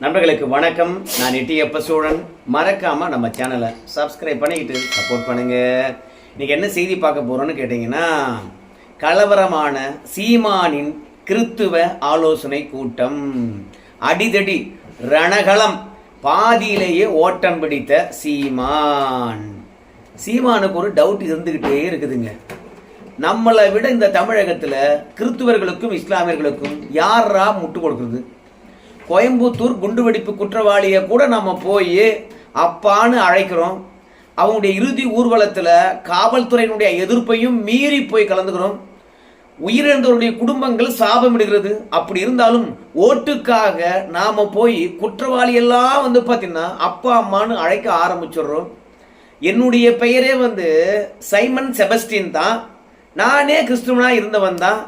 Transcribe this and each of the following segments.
நண்பர்களுக்கு வணக்கம். நான் இட்டியப்ப சோழன். மறக்காம நம்ம சேனலை சப்ஸ்கிரைப் பண்ணிக்கிட்டு சப்போர்ட் பண்ணுங்க. இன்னைக்கு என்ன செய்தி பார்க்க போகிறோன்னு கேட்டிங்கன்னா கலவரமான சீமானின் கிறித்துவ ஆலோசனை கூட்டம். அடிதடி ரணகலம் பாதியிலேயே ஓட்டம் பிடித்த சீமான். சீமானுக்கு ஒரு டவுட் இருந்துகிட்டே இருக்குதுங்க. நம்மளை விட இந்த தமிழகத்தில் கிறித்துவர்களுக்கும் இஸ்லாமியர்களுக்கும் யாரா முட்டு கொடுக்குறது? கோயம்புத்தூர் குண்டுவெடிப்பு குற்றவாளியை கூட நம்ம போய் அப்பான்னு அழைக்கிறோம். அவங்களுடைய இறுதி ஊர்வலத்தில் காவல்துறையினுடைய எதிர்ப்பையும் மீறி போய் கலந்துக்கிறோம். உயிரிழந்தவருடைய குடும்பங்கள் சாபமிடுகிறது. அப்படி இருந்தாலும் ஓட்டுக்காக நாம் போய் குற்றவாளி எல்லாம் வந்து பார்த்திங்கன்னா அப்பா அம்மான்னு அழைக்க ஆரம்பிச்சிடுறோம். என்னுடைய பெயரே வந்து சைமன் செபஸ்டின் தான். நானே கிறிஸ்துவனாக இருந்தவன் தான்.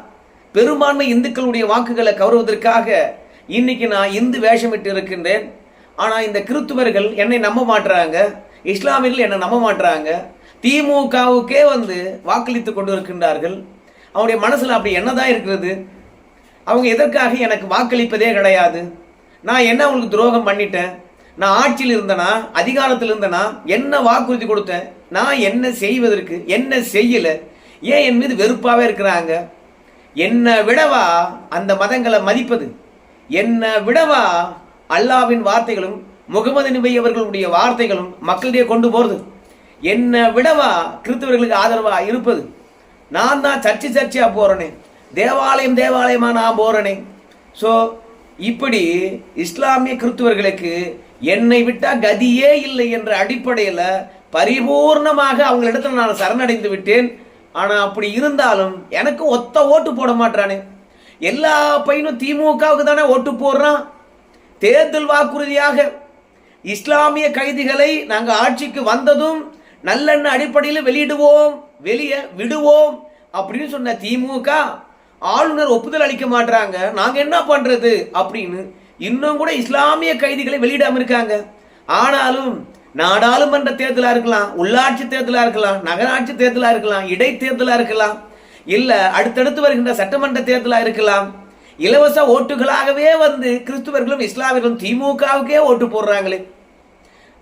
பெரும்பான்மை இந்துக்களுடைய வாக்குகளை கவருவதற்காக இன்னைக்கு நான் இந்து வேஷமிட்டு இருக்கின்றேன். ஆனால் இந்த கிறித்துவர்கள் என்னை நம்ப மாட்டுறாங்க இஸ்லாமியர்கள் என்னை நம்ப மாட்டுறாங்க திமுகவுக்கே வந்து வாக்களித்து கொண்டு இருக்கின்றார்கள் அவனுடைய மனசில் அப்படி என்னதான் இருக்கிறது? அவங்க எதற்காக எனக்கு வாக்களிப்பதே கிடையாது. நான் என்ன அவங்களுக்கு துரோகம் பண்ணிட்டேன்? நான் ஆட்சியில் இருந்தனா? அதிகாரத்தில் இருந்தனா? என்ன வாக்குறுதி கொடுத்தேன்? நான் என்ன செய்வதற்கு? என்ன செய்யலை? ஏன் என் மீது வெறுப்பாகவே இருக்கிறாங்க? என்னை விடவா அந்த மதங்களை மதிப்பது? என்னை விடவா அல்லாவின் வார்த்தைகளும் முகமது நபி அவர்களுடைய வார்த்தைகளும் மக்களிடையே கொண்டு போறது? என்னை விடவா கிறிஸ்தவர்களுக்கு ஆதரவா இருப்பது? நான் தான் சர்ச்சை சர்ச்சையா போகிறேனே தேவாலயம் தேவாலயமா நான் போகிறேனே ஸோ இப்படி இஸ்லாமிய கிறிஸ்துவர்களுக்கு என்னை விட்டா கதியே இல்லை என்ற அடிப்படையில் பரிபூர்ணமாக அவங்களிடத்துல நான் சரணடைந்து விட்டேன். ஆனால் அப்படி இருந்தாலும் எனக்கு ஒத்த ஓட்டு போட மாட்டானே எல்லா பையனும் திமுகவுக்கு தானே ஓட்டு போடுறான்? தேர்தல் வாக்குறுதியாக இஸ்லாமிய கைதிகளை நாங்கள் ஆட்சிக்கு வந்ததும் நல்லெண்ண அடிப்படையில் வெளியிடுவோம் வெளியே விடுவோம் அப்படின்னு சொன்ன திமுக ஆளுநர் ஒப்புதல் அளிக்க மாட்டாங்க நாங்கள் என்ன பண்ணுறது அப்படின்னு இன்னும் கூட இஸ்லாமிய கைதிகளை வெளியிடாமல் இருக்காங்க. ஆனாலும் நாடாளுமன்ற தேர்தலாக இருக்கலாம் உள்ளாட்சி தேர்தலாக இருக்கலாம் நகராட்சி தேர்தலாக இருக்கலாம் இடைத்தேர்தலாக இருக்கலாம். இல்ல அடுத்தடுத்து வருகின்ற சட்டமன்ற தேர்தலா இருக்கலாம். இலவச ஓட்டுகளாகவே வந்து கிறிஸ்துவர்களும் இஸ்லாமியர்களும் திமுகவுக்கே ஓட்டு போடுறாங்களே.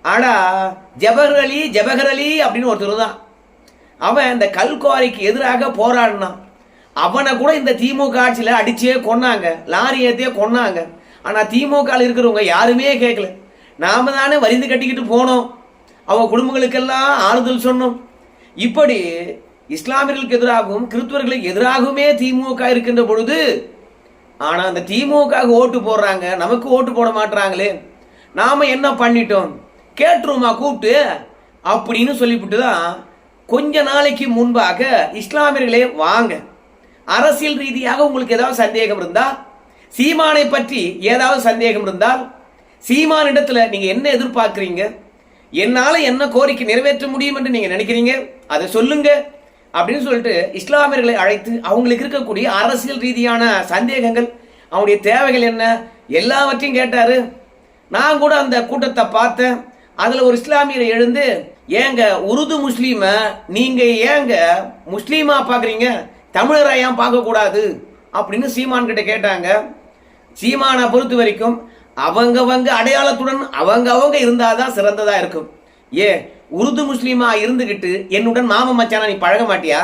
ஆனா ஜபஹர் அலி ஜபஹர் அலி அப்படின்னு ஒருத்தர் தான் அவன் இந்த கல்குவாரிக்கு எதிராக போராடினான். அவனை கூட இந்த திமுக ஆட்சியில் அடிச்சே கொன்னாங்க. லாரி ஏற்றியே கொன்னாங்க. ஆனால் திமுக இருக்கிறவங்க யாருமே கேட்கல நாம தானே வரிந்து கட்டிக்கிட்டு போனோம். அவங்க குடும்பங்களுக்கெல்லாம் ஆறுதல் சொன்னோம். இப்படி இஸ்லாமியர்களுக்கு எதிராகவும் கிறிஸ்துவர்களுக்கு எதிராகவுமே திமுக இருக்கின்ற பொழுது ஆனால் அந்த திமுக ஓட்டு போடுறாங்க நமக்கு ஓட்டு போட மாட்டுறாங்களே நாம் என்ன பண்ணிட்டோம்? கேட்டுருமா கூப்பிட்டு? அப்படின்னு சொல்லிவிட்டு தான் கொஞ்ச நாளைக்கு முன்பாக இஸ்லாமியர்களே வாங்க. அரசியல் ரீதியாக உங்களுக்கு ஏதாவது சந்தேகம் இருந்தால் சீமானை பற்றி ஏதாவது சந்தேகம் இருந்தால் சீமானிடத்தில் நீங்கள் என்ன எதிர்பார்க்குறீங்க? என்னால் என்ன கோரிக்கை நிறைவேற்ற முடியும் என்று நீங்கள் நினைக்கிறீங்க? அதை சொல்லுங்கள் அப்படின்னு சொல்லிட்டு இஸ்லாமியர்களை அழைத்து அவங்களுக்கு இருக்கக்கூடிய அரசியல் ரீதியான சந்தேகங்கள் அவனுடைய தேவைகள் என்ன எல்லாவற்றையும் கேட்டார். நான் கூட அந்த கூட்டத்தை பார்த்தேன். அதில் ஒரு இஸ்லாமியரை எழுந்து ஏங்க உருது முஸ்லீமை நீங்கள் ஏங்க முஸ்லீமாக பார்க்குறீங்க தமிழராக ஏன் பார்க்கக்கூடாது? அப்படின்னு சீமான் கிட்ட கேட்டாங்க. சீமானை பொறுத்த வரைக்கும் அவங்கவங்க அடையாளத்துடன் அவங்க அவங்க இருந்தாதான் சிறந்ததாக இருக்கும். ஏ உருது முஸ்லீமா இருந்துகிட்டு என்னுடன் மாம மச்சானா நீ பழக மாட்டியா?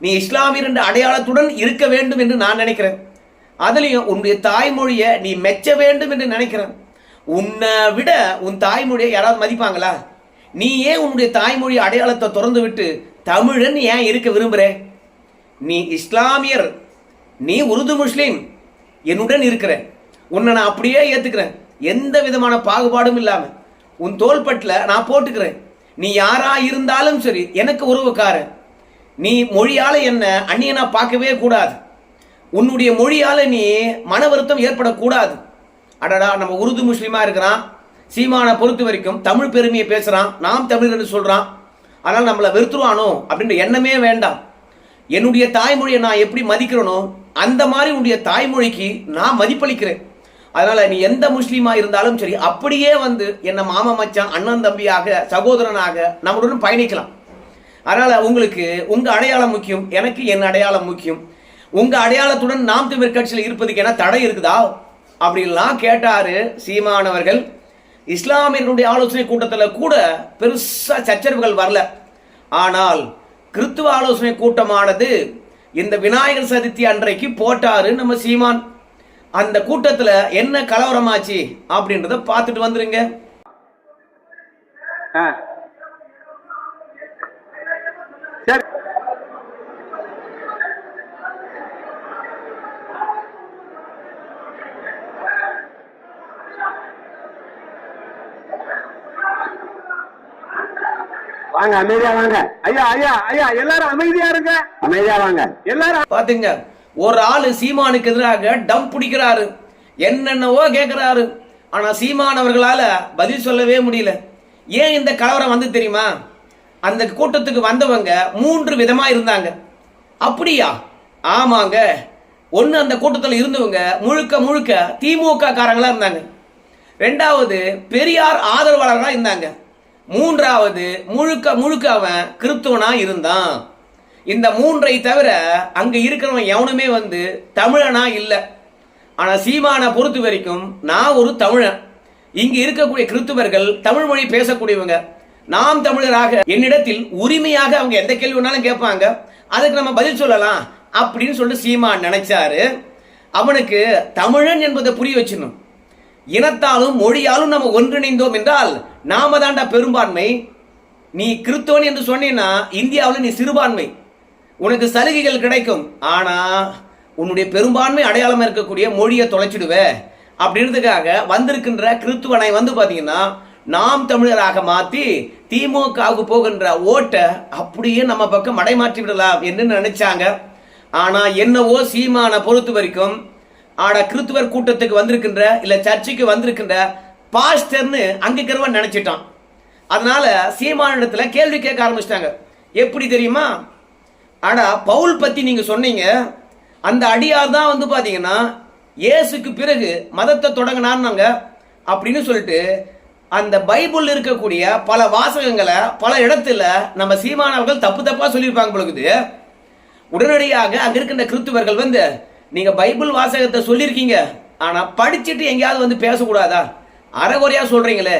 நீ இஸ்லாமியர் என்ற அடையாளத்துடன் இருக்க வேண்டும் என்று நான் நினைக்கிறேன். அதுலயும் உன்னுடைய தாய்மொழியை நீ மெச்ச வேண்டும் என்று நினைக்கிறேன். உன்னை விட உன் தாய்மொழியை யாராவது மதிப்பாங்களா? நீ ஏன் உன்னுடைய தாய்மொழி அடையாளத்தை திறந்து விட்டு தமிழன் ஏன் இருக்க விரும்புற? நீ இஸ்லாமியர் நீ உருது முஸ்லீம் என்னுடன் இருக்கிற. உன்னை நான் அப்படியே ஏத்துக்கிறேன். எந்த விதமான பாகுபாடும் இல்லாம. உன் தோள்பட்டில் நான் போட்டுக்கிறேன். நீ யாரா இருந்தாலும் சரி எனக்கு உறவுக்காரன் நீ மொழியால என்ன அந்நியனா பார்க்கவே கூடாது. உன்னுடைய மொழியால நீ மன வருத்தம் ஏற்படக்கூடாது. அடடா நம்ம உருது முஸ்லீமா இருக்கிறான். சீமானை பொறுத்த வரைக்கும் தமிழ் பெருமையை பேசுறான். நாம் தமிழர்னு சொல்றான். ஆனால் நம்மளை வெறுத்துருவானோ அப்படின்ற எண்ணமே வேண்டாம். என்னுடைய தாய்மொழியை நான் எப்படி மதிக்கிறேனோ அந்த மாதிரி உன்னுடைய தாய்மொழிக்கு நான் மதிப்பளிக்கிறேன். அதனால நீ எந்த முஸ்லீமா இருந்தாலும் சரி அப்படியே வந்து என்ன மாமா மச்சான் அண்ணன் தம்பியாக சகோதரனாக நம்மளுடன் பயணிக்கலாம். அதனால உங்களுக்கு உங்க அடையாளம் முக்கியம் எனக்கு என் அடையாளம் முக்கியம். உங்க அடையாளத்துடன் நாம் தமிழ் கட்சியில் இருப்பதுக்கு என்ன தடை இருக்குதா? அப்படின்லாம் கேட்டாரு சீமானவர்கள். இஸ்லாமியர்களுடைய ஆலோசனை கூட்டத்தில் கூட பெருசா சச்சரவுகள் வரல. ஆனால் கிறித்துவ ஆலோசனை கூட்டமானது இந்த விநாயகர் சதுர்த்தி அன்றைக்கு போட்டாரு நம்ம சீமான் அந்த கூட்டத்தில் என்ன கலவரமாச்சு அப்படின்றத பார்த்துட்டு வந்துருங்க. வாங்க அமைதியா வாங்க. ஐயா ஐயா ஐயா எல்லாரும் அமைதியா இருங்க. அமைதியா வாங்க. எல்லாரும் பாத்துங்க ஒரு ஆள் சீமானுக்கு எதிராக டம் பிடிக்கிறாரு. என்னென்னவோ கேட்குறாரு ஆனால் சீமானவர்களால் பதில் சொல்லவே முடியல. ஏன் இந்த கலவரம் வந்து தெரியுமா? அந்த கூட்டத்துக்கு வந்தவங்க மூன்று விதமாக இருந்தாங்க. அப்படியா? ஆமாங்க. ஒன்று அந்த கூட்டத்தில் இருந்தவங்க முழுக்க முழுக்க திமுக காரங்களாக இருந்தாங்க. ரெண்டாவது பெரியார் ஆதரவாளர்களாக இருந்தாங்க. மூன்றாவது முழுக்க முழுக்க அவன் கிறிஸ்துவனாக இருந்தான். இந்த மூன்றை தவிர அங்க இருக்கிறவன் எவனுமே வந்து தமிழனா இல்லை. ஆனா சீமானை பொறுத்த வரைக்கும் நான் ஒரு தமிழன். இங்கு இருக்கக்கூடிய கிறிஸ்துவர்கள் தமிழ் மொழி பேசக்கூடியவங்க. நாம் தமிழராக என்னிடத்தில் உரிமையாக அவங்க எந்த கேள்வி வேணாலும் கேட்பாங்க. அதுக்கு நம்ம பதில் சொல்லலாம் அப்படின்னு சொல்லிட்டு சீமான் நினைச்சாரு. அவனுக்கு தமிழன் என்பதை புரிய வச்சிடணும். இனத்தாலும் மொழியாலும் நம்ம ஒன்றிணைந்தோம் என்றால் நாம தாண்டா பெரும்பான்மை. நீ கிறித்தோன் என்று சொன்னீன்னா இந்தியாவில் நீ சிறுபான்மை. உனக்கு சலுகைகள் கிடைக்கும். ஆனா உன்னுடைய பெரும்பான்மை அடையாளமாக இருக்கக்கூடிய மொழியை தொலைச்சிடுவ. அப்படின்றதுக்காக வந்திருக்கின்ற கிறிஸ்துவனை வந்து பார்த்தீங்கன்னா நாம் தமிழராக மாற்றி திமுகவுக்கு போகின்ற ஓட்டை அப்படியே நம்ம பக்கம் மடைமாற்றி விடலாம் என்று நினைச்சாங்க. ஆனா என்னவோ சீமான பொறுத்த வரைக்கும் ஆட கிறிஸ்துவர் கூட்டத்துக்கு வந்திருக்கின்ற இல்ல சர்ச்சுக்கு வந்திருக்கின்ற பாஸ்டர்னு அங்க நினச்சிட்டான் நினைச்சிட்டான். அதனால சீமானிடத்துல கேள்வி கேட்க ஆரம்பிச்சிட்டாங்க. எப்படி தெரியுமா? ஆனால் பவுல் பற்றி நீங்கள் சொன்னீங்க. அந்த அடியார் தான் வந்து பார்த்தீங்கன்னா இயேசுக்கு பிறகு மதத்தை தொடங்கினான்னாங்க அப்படின்னு சொல்லிட்டு அந்த பைபிள் இருக்கக்கூடிய பல வாசகங்களை பல இடத்துல நம்ம சீமானவர்கள் தப்பு தப்பாக சொல்லியிருப்பாங்க பொழுது உடனடியாக அங்கே இருக்கின்ற கிறிஸ்துவர்கள் வந்து நீங்கள் பைபிள் வாசகத்தை சொல்லியிருக்கீங்க. ஆனால் படிச்சுட்டு எங்கேயாவது வந்து பேசக்கூடாதா? அறகுறையாக சொல்கிறீங்களே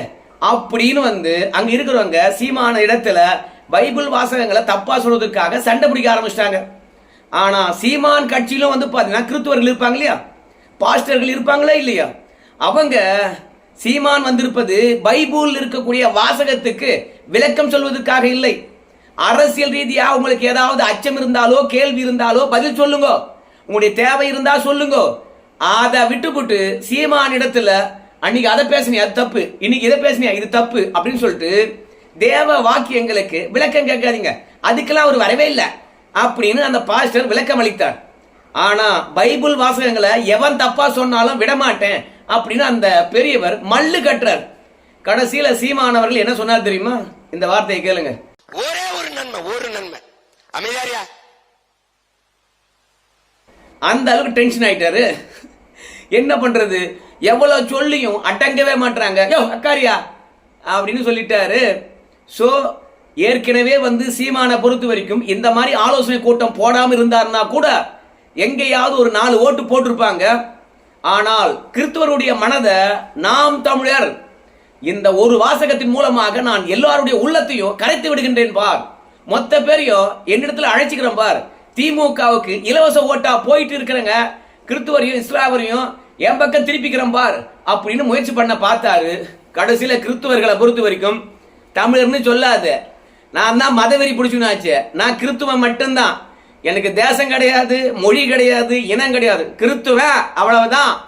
அப்படின்னு வந்து அங்கே இருக்கிறவங்க சீமான இடத்துல பைபிள் வாசகங்களை தப்பாக சொல்வதற்காக சண்டை பிடிக்க ஆரம்பிச்சிட்டாங்க. ஆனால் சீமான் கட்சியிலும் வந்து பார்த்தீங்கன்னா கிறித்துவர்கள் இருப்பாங்க இல்லையா? பாஸ்டர்கள் இருப்பாங்களா இல்லையா? அவங்க சீமான் வந்திருப்பது பைபிள் இருக்கக்கூடிய வாசகத்துக்கு விளக்கம் சொல்வதற்காக இல்லை. அரசியல் ரீதியா உங்களுக்கு ஏதாவது அச்சம் இருந்தாலோ கேள்வி இருந்தாலோ பதில் சொல்லுங்க. உங்களுடைய தேவை இருந்தா சொல்லுங்க. அதை விட்டுப்புட்டு சீமான் இடத்துல அன்னைக்கு அதை பேசுனியா? அது தப்பு. இன்னைக்கு இதை பேசுனியா? இது தப்பு. அப்படின்னு சொல்லிட்டு தேவ வாக்கியங்களுக்கு விளக்கம் கேட்காதீங்க. அதுக்கெல்லாம் அவர் வரவே இல்லை. அப்படின்னு அந்த பாஸ்டர் விளக்கம் அளித்தார். ஆனா பைபிள் வாசகங்களை எவன் தப்பா சொன்னாலும் விடமாட்டேன் அப்படின்னு அந்த பெரியவர் மல்லு கட்டுறார். கடைசியில சீமானவர்கள் என்ன சொன்னார் தெரியுமா? இந்த வார்த்தையை கேளுங்க. ஒரே ஒரு நன்மை ஒரு நன்மை. அமைதியாரியா அந்த அளவுக்கு டென்ஷன் ஆயிட்டாரு. என்ன பண்றது? எவ்வளவு சொல்லியும் அடங்கவே மாட்டாங்க யோ அக்காரியா அப்படின்னு சொல்லிட்டாரு. ஸோ ஏற்கனவே வந்து சீமானை பொறுத்த வரைக்கும் இந்த மாதிரி ஆலோசனை கூட்டம் போடாமல் இருந்தாருன்னா கூட எங்கேயாவது ஒரு நாலு ஓட்டு போட்டிருப்பாங்க. ஆனால் கிறிஸ்துவருடைய மனதை நாம் தமிழர் இந்த ஒரு வாசகத்தின் மூலமாக நான் எல்லாருடைய உள்ளத்தையும் கரைத்து விடுகின்றேன் பார். மொத்த பேரையும் என்னிடத்துல அழைச்சிக்கிறேன் பார். திமுகவுக்கு இலவச ஓட்டா போயிட்டு இருக்கிறங்க. கிறிஸ்துவரையும் இஸ்லாமரையும் என் பக்கம் திருப்பிக்கிறேன் பார். அப்படின்னு முயற்சி பண்ண பார்த்தாரு. கடைசியில் கிறிஸ்துவர்களை பொறுத்த வரைக்கும் தமிழர்னு சொல்லாது. நான் தான் மதவெறி பிடிச்சுனாச்சு. நான் கிறித்துவம் மட்டும்தான். எனக்கு தேசம் கிடையாது மொழி கிடையாது இனம் கிடையாது. கிறிஸ்துவன் அவ்வளவுதான்.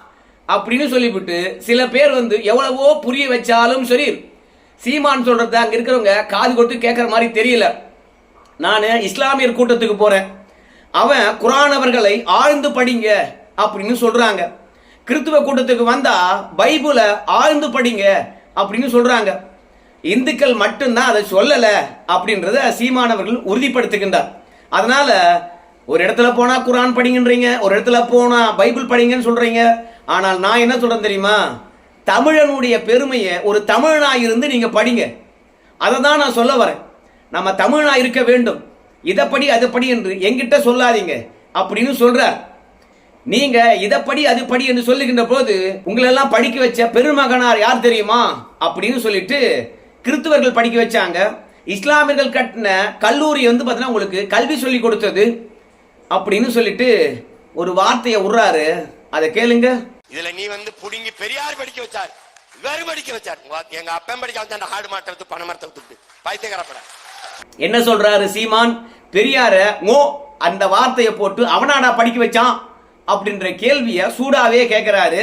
அப்படின்னு சொல்லிவிட்டு சில பேர் வந்து எவ்வளவோ புரிய வச்சாலும் சரி சீமான் சொல்றது அங்க இருக்கிறவங்க காது கொடுத்து கேட்கற மாதிரி தெரியல. நான் இஸ்லாமியர் கூட்டத்துக்கு போறேன். அவன் குரானவர்களை ஆழ்ந்து படிங்க அப்படின்னு சொல்றாங்க. கிறித்துவ கூட்டத்துக்கு வந்தா பைபிளை ஆழ்ந்து படிங்க அப்படின்னு சொல்றாங்க. இந்துக்கள் மட்டும்தான் அதை சொல்லலை அப்படின்றத சீமானவர்கள் உறுதிப்படுத்துகின்றார். அதனால ஒரு இடத்துல போனா குரான் படிங்கன்றீங்க ஒரு இடத்துல போனா பைபிள் படிங்கன்னு சொல்றீங்க. ஆனால் நான் என்ன சொல்றேன் தெரியுமா? தமிழனுடைய பெருமையை ஒரு தமிழனாக இருந்து நீங்க படிங்க. அதை தான் நான் சொல்ல வரேன். நம்ம தமிழனா இருக்க வேண்டும். இதைப்படி அதுப்படி படி என்று எங்கிட்ட சொல்லாதீங்க அப்படின்னு சொல்றார். நீங்க இதைப்படி அதுப்படி அது படி என்று சொல்லுகின்ற போது உங்களெல்லாம் படிக்க வச்ச பெருமகனார் யார் தெரியுமா? அப்படின்னு சொல்லிட்டு கிறிஸ்துவர்கள் படிக்க வச்சாங்க. இஸ்லாமியர்கள் கட்டின கல்லூரி வந்து பார்த்தீங்கன்னா உங்களுக்கு கல்வி சொல்லி கொடுத்தது அப்படின்னு சொல்லிட்டு ஒரு வார்த்தையை விடுறாரு அதை கேளுங்க. இதுல நீ வந்து புடுங்கி பெரியார் படிக்க வச்சார். இவரு படிக்க வச்சார். எங்க அப்பன் படிக்க வச்சா ஆடு மாட்டை வித்து பண மரத்தை வித்துட்டு பைத்தியக்காரப்பட என்ன சொல்றாரு சீமான்? பெரியார ஓ அந்த வார்த்தையை போட்டு அவனாடா படிக்க வச்சான் அப்படின்ற கேள்விய சூடாவே கேட்கிறாரு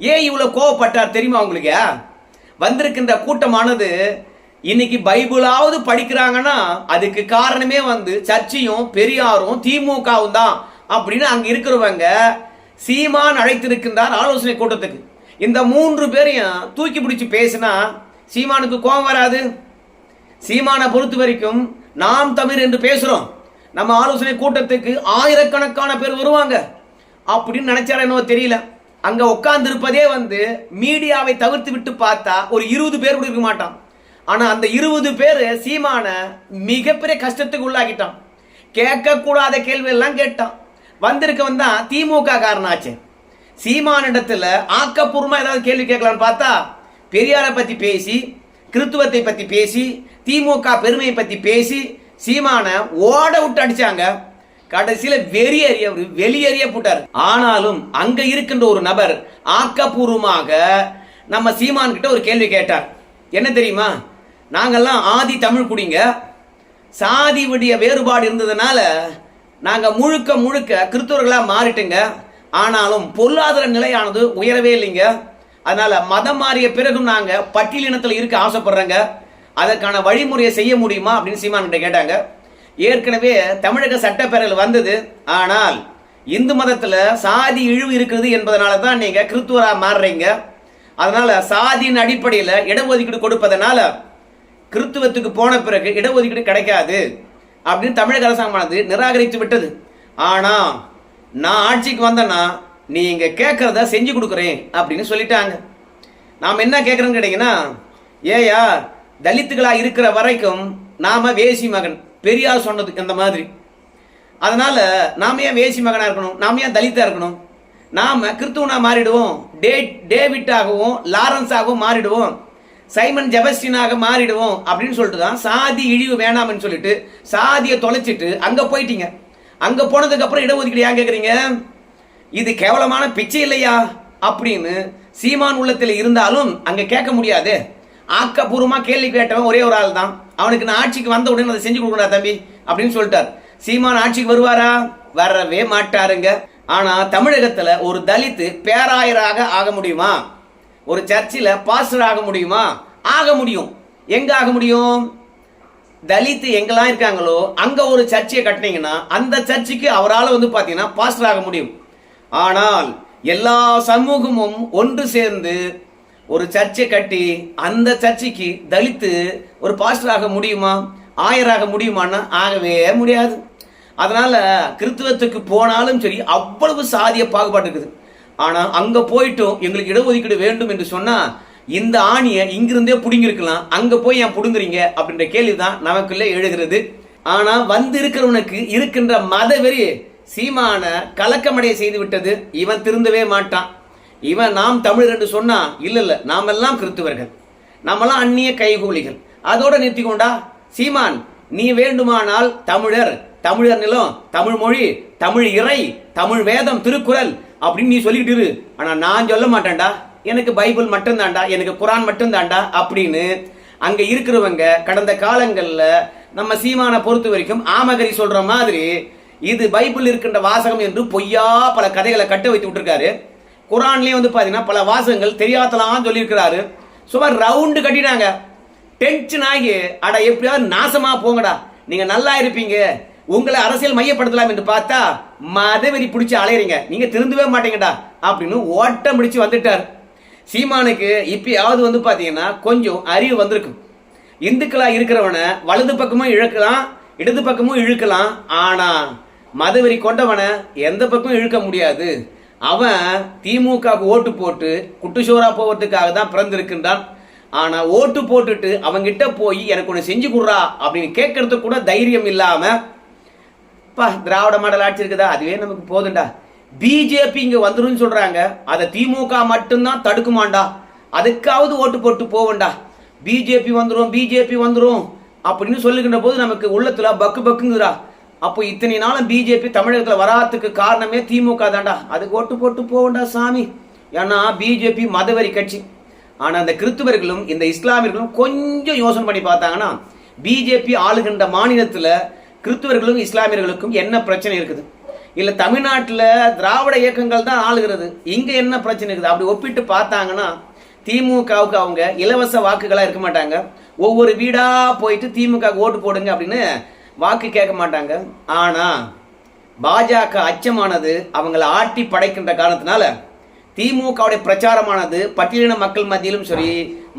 ஏன் இவ்வளவு கோவப்பட்டார் தெரியுமா உங்களுக்கு? வந்திருக்கின்ற கூட்டமானது இன்னைக்கு பைபிளாவது படிக்கிறாங்கன்னா அதுக்கு காரணமே வந்து சர்ச்சையும் பெரியாரும் திமுகவும் தான் அப்படின்னு அங்க இருக்கிறவங்க சீமான் அழைத்திருக்கின்றார் ஆலோசனை கூட்டத்துக்கு. இந்த மூன்று பேரையும் தூக்கி பிடிச்சி பேசினா சீமானுக்கு கோபம் வராது. சீமானை பொறுத்த வரைக்கும் நாம் தமிழ் என்று பேசுறோம். நம்ம ஆலோசனை கூட்டத்துக்கு ஆயிரக்கணக்கான பேர் வருவாங்க. அப்படின்னு நினைச்சார என்னவோ தெரியல. அங்க உட்கார்ந்து இருப்பதே வந்து மீடியாவை தவிர்த்து விட்டு பார்த்தா ஒரு இருபது பேர் கூட இருக்க மாட்டான். ஆனா அந்த இருபது பேர் சீமான மிகப்பெரிய கஷ்டத்துக்கு உள்ளாக்கிட்டான். கேட்கக்கூடாத கேள்வி எல்லாம் கேட்டான். வந்திருக்கவன் தான் திமுக காரனாச்சு. சீமானிடத்துல ஆக்கப்பூர்வமா ஏதாவது கேள்வி கேட்கலான்னு பார்த்தா பெரியாரை பத்தி பேசி கிறித்துவத்தை பத்தி பேசி திமுக பெருமையை பத்தி பேசி சீமான ஓட விட்டு அடிச்சாங்க. கடைசியில வெறியறிய வெளியேறிய போட்டார். ஆனாலும் அங்க இருக்கின்ற ஒரு நபர் ஆக்கப்பூர்வமாக நம்ம சீமான் கிட்ட ஒரு கேள்வி கேட்டார். என்ன தெரியுமா? நாங்கெல்லாம் ஆதி தமிழ் குடிங்க. சாதி விடிய வேறுபாடு இருந்ததுனால நாங்க முழுக்க முழுக்க கிறிஸ்தவர்களா மாறிட்டுங்க. ஆனாலும் பொருளாதார நிலையானது உயரவே இல்லைங்க. அதனால மதம் மாறிய பிறகும் நாங்க பட்டியலினத்தில் இருக்க ஆசைப்படுறோங்க. அதற்கான வழிமுறையை செய்ய முடியுமா அப்படின்னு சீமான் கிட்ட கேட்டாங்க. ஏற்கனவே தமிழக சட்டப்பேரவையில் வந்தது. ஆனால் இந்து மதத்தில் சாதி இழிவு இருக்குது என்பதனால தான் நீங்க கிறித்துவராக மாறுறீங்க. அதனால சாதியின் அடிப்படையில் இடஒதுக்கீடு கொடுப்பதனால கிறித்துவத்துக்கு போன பிறகு இடஒதுக்கீடு கிடைக்காது அப்படின்னு தமிழக அரசாங்கமானது நிராகரித்து விட்டது. ஆனா நான் ஆட்சிக்கு வந்தேன்னா நீங்க கேட்கறத செஞ்சு கொடுக்குறேன் அப்படின்னு சொல்லிட்டாங்க. நாம் என்ன கேட்குறோன்னு கேட்டீங்கன்னா ஏயா தலித்துகளாக இருக்கிற வரைக்கும் நாம வேசி மகன். பெரியார் சொன்னது இந்த மாதிரி. அதனால் நாம் ஏன் வேசி மகனாக இருக்கணும்? நாம ஏன் தலித்தாக இருக்கணும்? நாம் கிறித்துவனாக மாறிடுவோம். டே டேவிட்டாகவும் லாரன்ஸாகவும் மாறிடுவோம். சைமன் ஜெபஸ்டினாக மாறிடுவோம் அப்படின்னு சொல்லிட்டு தான் சாதி இழிவு வேணாம்னு சொல்லிட்டு சாதியை தொலைச்சிட்டு அங்கே போயிட்டீங்க. அங்கே போனதுக்கப்புறம் இடஒதுக்கீடு ஏன் கேட்குறீங்க இது கேவலமான பிச்சை இல்லையா? அப்படின்னு சீமான் உள்ளத்தில் இருந்தாலும் அங்கே கேட்க முடியாது. ஆக்கப்பூர்வமாக கேள்வி கேட்டவன் ஒரே ஒரு ஆள் தான் அவனுக்கு நான் ஆட்சிக்கு வந்த உடனே அதை செஞ்சு கொடுக்கணும் தம்பி அப்படின்னு சொல்லிட்டார். சீமான் ஆட்சிக்கு வருவாரா? வரவே மாட்டாருங்க. ஆனா தமிழகத்துல ஒரு தலித்து பேராயராக ஆக முடியுமா? ஒரு சர்ச்சில் பாஸ்டர் ஆக முடியுமா? ஆக முடியும். எங்க ஆக முடியும்? தலித்து எங்கெல்லாம் இருக்காங்களோ அங்க ஒரு சர்ச்சையை கட்டினீங்கன்னா அந்த சர்ச்சுக்கு அவரால் வந்து பார்த்தீங்கன்னா பாஸ்டர் ஆக முடியும். ஆனால் எல்லா சமூகமும் ஒன்று சேர்ந்து ஒரு சர்ச்சை கட்டி அந்த சர்ச்சைக்கு தலித்து ஒரு பாஸ்டராக முடியுமா? ஆயராக முடியுமான்னா ஆகவே முடியாது. அதனால் கிறித்துவத்துக்கு போனாலும் சரி அவ்வளவு சாதிய பாகுபாடு இருக்குது. ஆனால் அங்கே போயிட்டும் எங்களுக்கு இடஒதுக்கீடு வேண்டும் என்று சொன்னால் இந்த ஆணியை இங்கிருந்தே பிடுங்கிருக்கலாம் அங்கே போய் ஏன் பிடுங்குறீங்க? அப்படின்ற கேள்விதான் நமக்குள்ளே எழுகிறது. ஆனால் வந்து இருக்கிறவனுக்கு இருக்கின்ற மத வெறி சீமான கலக்கமடைய செய்து விட்டது இவன் திருந்தவே மாட்டான். இவன் நாம் தமிழர் என்று சொன்னா இல்லை இல்லை நாமெல்லாம் கிறித்துவர்கள். நாமெல்லாம் அந்நிய கைகூலிகள். அதோட நிறுத்திக்கொண்டா? சீமான் நீ வேண்டுமானால் தமிழர் தமிழர் நிலம் தமிழ் மொழி தமிழ் இறை தமிழ் வேதம் திருக்குறள் அப்படின்னு நீ சொல்லிக்கிட்டு இரு. ஆனா நான் சொல்ல மாட்டேன்டா. எனக்கு பைபிள் மட்டும்தான்டா. எனக்கு குரான் மட்டும்தான்டா அப்படின்னு அங்க இருக்கிறவங்க கடந்த காலங்கள்ல நம்ம சீமானை பொறுத்த வரைக்கும் ஆமகரி சொல்ற மாதிரி இது பைபிள் இருக்கின்ற வாசகம் என்று பொய்யா பல கதைகளை கட்ட வைத்து விட்டுருக்காரு. குரான்லேயே வந்து பார்த்தீங்கன்னா பல வாசகங்கள் தெரியாதலாம் சொல்லியிருக்கிறாரு. சுமார் ரவுண்டு கட்டினாங்க டென்ஷன் ஆகி அட எப்படியாவது நாசமா போங்கடா. நீங்க நல்லா இருப்பீங்க. உங்களை அரசியல் மையப்படுத்தலாம் என்று பார்த்தா மதவெறி பிடிச்சி அலையறீங்க. நீங்க திருந்தவே மாட்டீங்கடா அப்படின்னு ஓட்டம் பிடிச்சு வந்துட்டார். சீமானுக்கு இப்பயாவது வந்து பார்த்தீங்கன்னா கொஞ்சம் அறிவு வந்திருக்கும். இந்துக்களா இருக்கிறவனை வலது பக்கமும் இழுக்கலாம் இடது பக்கமும் இழுக்கலாம். ஆனா மதவெறி கொண்டவனை எந்த பக்கமும் இழுக்க முடியாது. அவன் திமுக ஓட்டு போட்டு குட்டுச்சோரா போவதுக்காக தான் பிறந்திருக்கின்றான். ஆனா ஓட்டு போட்டுட்டு அவங்கிட்ட போய் எனக்கு ஒன்று செஞ்சு கொடுறா அப்படின்னு கேட்கறதுக்கு கூட தைரியம் இல்லாம பா திராவிட மாடல் ஆட்சி இருக்குதா? அதுவே நமக்கு போதுண்டா பிஜேபி இங்க வந்துருன்னு சொல்றாங்க. அதை திமுக மட்டும்தான் தடுக்குமாண்டா. அதுக்காவது ஓட்டு போட்டு போவோண்டா பிஜேபி வந்துடும் பிஜேபி வந்துடும் அப்படின்னு சொல்லுகின்ற போது நமக்கு உள்ளத்துல பக்கு பக்குங்குறா அப்போ இத்தனை நாளும் பிஜேபி தமிழகத்துல வராதுக்கு காரணமே திமுக தான்டா. அதுக்கு ஓட்டு போட்டு போவோண்டா சாமி. ஏன்னா பிஜேபி மதவெறி கட்சி. ஆனா அந்த கிறிஸ்துவர்களும் இந்த இஸ்லாமியர்களும் கொஞ்சம் யோசனை பண்ணி பார்த்தாங்கன்னா பிஜேபி ஆளுகின்ற மாநிலத்துல கிறிஸ்துவர்களும் இஸ்லாமியர்களுக்கும் என்ன பிரச்சனை இருக்குது? இல்ல தமிழ்நாட்டில் திராவிட இயக்கங்கள் தான் ஆளுகிறது. இங்க என்ன பிரச்சனை இருக்குது? அப்படி ஒப்பிட்டு பார்த்தாங்கன்னா திமுகவுக்கு அவங்க இலவச வாக்குகளாக இருக்க மாட்டாங்க. ஒவ்வொரு வீடா போயிட்டு திமுக ஓட்டு போடுங்க அப்படின்னு வாக்கு கேட்க மாட்டாங்க. ஆனா பாஜக அச்சமானது அவங்களை ஆட்டி படைக்கின்ற காரணத்தினால திமுகவுடைய பிரச்சாரமானது பட்டியலின மக்கள் மத்தியிலும் சரி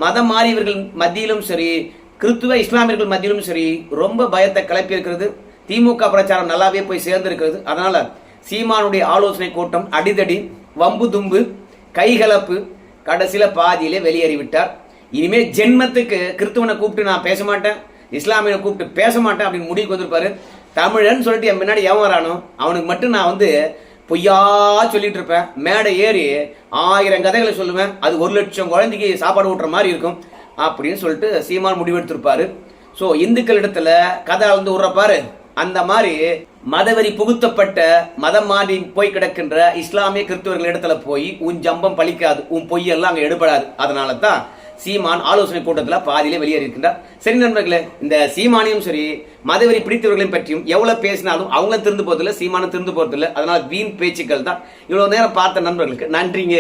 மதம் மாறியவர்கள் மத்தியிலும் சரி கிறிஸ்துவ இஸ்லாமியர்கள் மத்தியிலும் சரி ரொம்ப பயத்தை கிளப்பி இருக்கிறது திமுக பிரச்சாரம் நல்லாவே போய் சேர்ந்திருக்கிறது. அதனால சீமானுடைய ஆலோசனை கூட்டம் அடிதடி வம்பு தும்பு கைகலப்பு கடைசியில பாதியிலே வெளியேறிவிட்டார். இனிமே ஜென்மத்துக்கு கிறிஸ்துவனை கூப்பிட்டு நான் பேச மாட்டேன் இஸ்லாமியனை கூப்பிட்டு பேச மாட்டேன் அப்படின்னு முடிவுக்கு வந்திருப்பாரு. தமிழன் சொல்லிட்டு என் முன்னாடி எவன் வரானோ அவனுக்கு மட்டும் நான் வந்து பொய்யா சொல்லிட்டு இருப்பேன் மேடை ஏறி ஆயிரம் கதைகளை சொல்லுவேன். அது ஒரு லட்சம் குழந்தைக்கு சாப்பாடு ஊட்டுற மாதிரி இருக்கும் அப்படின்னு சொல்லிட்டு சீமான் முடிவெடுத்திருப்பாரு. ஸோ இந்துக்கள் இடத்துல கதை அளந்து விடுறப்பாரு அந்த மாதிரி மதவெறி புகுத்தப்பட்ட மதம் மாறி போய் கிடக்கின்ற இஸ்லாமிய கிறிஸ்துவர்கள் இடத்துல போய் உன் ஜம்பம் பழிக்காது உன் பொய்யெல்லாம் அங்கே எடுபடாது. அதனால தான் சீமான் ஆலோசனை கூட்டத்தில் பாதியிலே வெளியேறியிருக்கின்றார். சரி நண்பர்களே இந்த சீமானையும் சரி மதவெறி பிடித்தவர்களையும் பற்றியும் எவ்வளவு பேசினாலும் அவங்களும் திருந்து போகிறதில்ல சீமானும் திருந்து போறதில்ல. அதனால வீண் பேச்சுக்கள் தான். இவ்வளவு நேரம் பார்த்த நண்பர்களுக்கு நன்றிங்க.